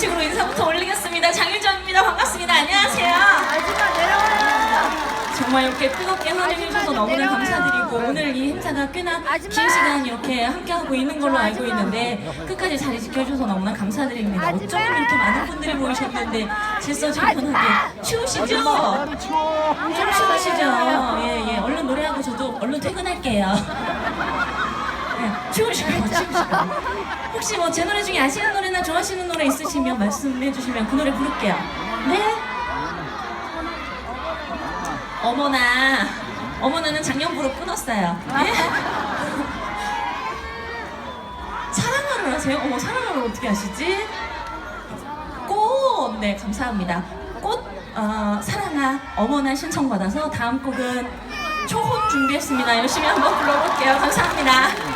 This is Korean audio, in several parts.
정식으로 인사부터 올리겠습니다. 장윤정입니다. 반갑습니다. 안녕하세요. 아줌마 내려와요. 정말 이렇게 뜨겁게 환영해주셔서 너무나 감사드리고 오늘 이 행사가 꽤나 긴 시간 이렇게 함께하고 있는 걸로 알고 있는데 끝까지 자리 지켜주셔서 너무나 감사드립니다. 어쩜 이렇게 많은 분들이 모이셨는데 질서질펀하게 추우시죠? 좀 추우시죠? 예, 예. 얼른 노래하고 저도 얼른 퇴근할게요. 예, 추우시고 추우시고 혹시 뭐 제 노래 중에 아시는 노래나 좋아하시는 노래 있으시면 말씀해 주시면 그 노래 부를게요. 네? 어머나 어머나는 작년부로 끊었어요. 예? 사랑하를 하세요? 어머 사랑하를 어떻게 하시지? 꽃! 네 감사합니다. 꽃 어, 사랑아 어머나 신청받아서 다음 곡은 초혼 준비했습니다. 열심히 한번 불러볼게요. 감사합니다.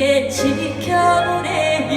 아프게 지켜보래요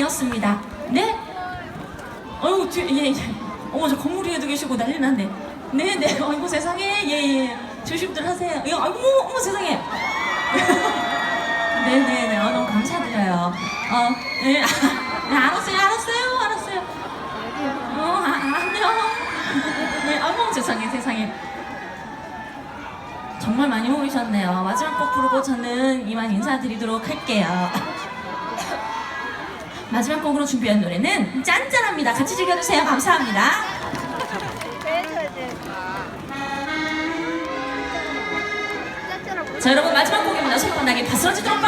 이었습니다. 네? 어유 예, 예. 어머, 저 건물 위에도 계시고 난리 났네. 네, 네. 아이고, 세상에. 예, 예. 조심들 하세요. 예, 아이고, 어머, 세상에. 네, 네, 네. 어, 너무 감사드려요. 어, 네. 네, 알았어요, 알았어요, 알았어요. 어, 아, 아 안녕. 네, 어머, 세상에, 세상에. 정말 많이 모이셨네요. 마지막 곡 부르고 저는 이만 인사드리도록 할게요. 마지막 곡으로 준비한 노래는 짠짠합니다. 같이 즐겨주세요. 감사합니다. 자 여러분 마지막 곡입니다. 박수 주도록